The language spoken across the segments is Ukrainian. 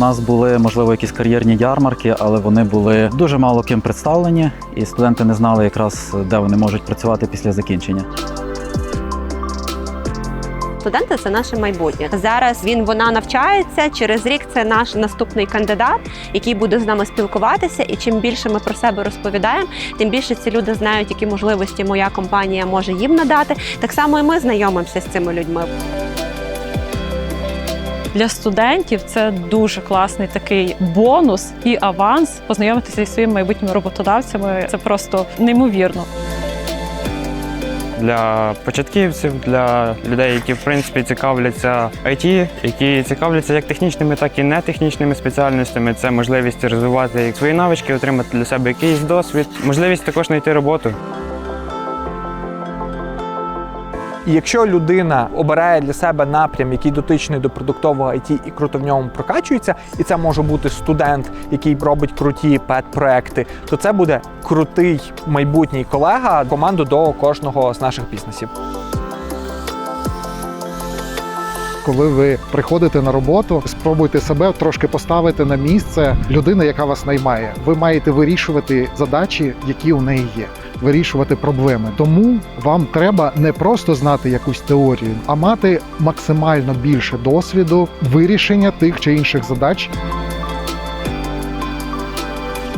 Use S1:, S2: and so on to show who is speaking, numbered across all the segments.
S1: Нас були, можливо, якісь кар'єрні ярмарки, але вони були дуже мало ким представлені, і студенти не знали якраз, де вони можуть працювати після закінчення.
S2: Студенти це наше майбутнє. Зараз він вона навчається. Через рік це наш наступний кандидат, який буде з нами спілкуватися. І чим більше ми про себе розповідаємо, тим більше ці люди знають, які можливості моя компанія може їм надати. Так само і ми знайомимося з цими людьми.
S3: Для студентів це дуже класний такий бонус і аванс познайомитися зі своїми майбутніми роботодавцями. Це просто неймовірно.
S4: для початківців, для людей, які в принципі цікавляться IT, які цікавляться як технічними, так і нетехнічними спеціальностями. Це можливість розвивати свої навички, отримати для себе якийсь досвід, можливість також знайти роботу.
S5: І якщо людина обирає для себе напрям, який дотичний до продуктового IT і круто в ньому прокачується, і це може бути студент, який робить круті пет-проекти, то це буде крутий майбутній колега команду до кожного з наших бізнесів.
S6: Коли ви приходите на роботу, спробуйте себе трошки поставити на місце людини, яка вас наймає. Ви маєте вирішувати задачі, які у неї є. Вирішувати проблеми. Тому вам треба не просто знати якусь теорію, а мати максимально більше досвіду вирішення тих чи інших задач,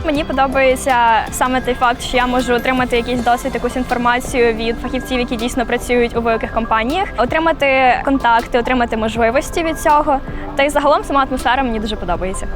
S7: Мені подобається саме той факт, що я можу отримати якийсь досвід, якусь інформацію від фахівців, які дійсно працюють у великих компаніях, отримати контакти, отримати можливості від цього. Та й загалом сама атмосфера мені дуже подобається.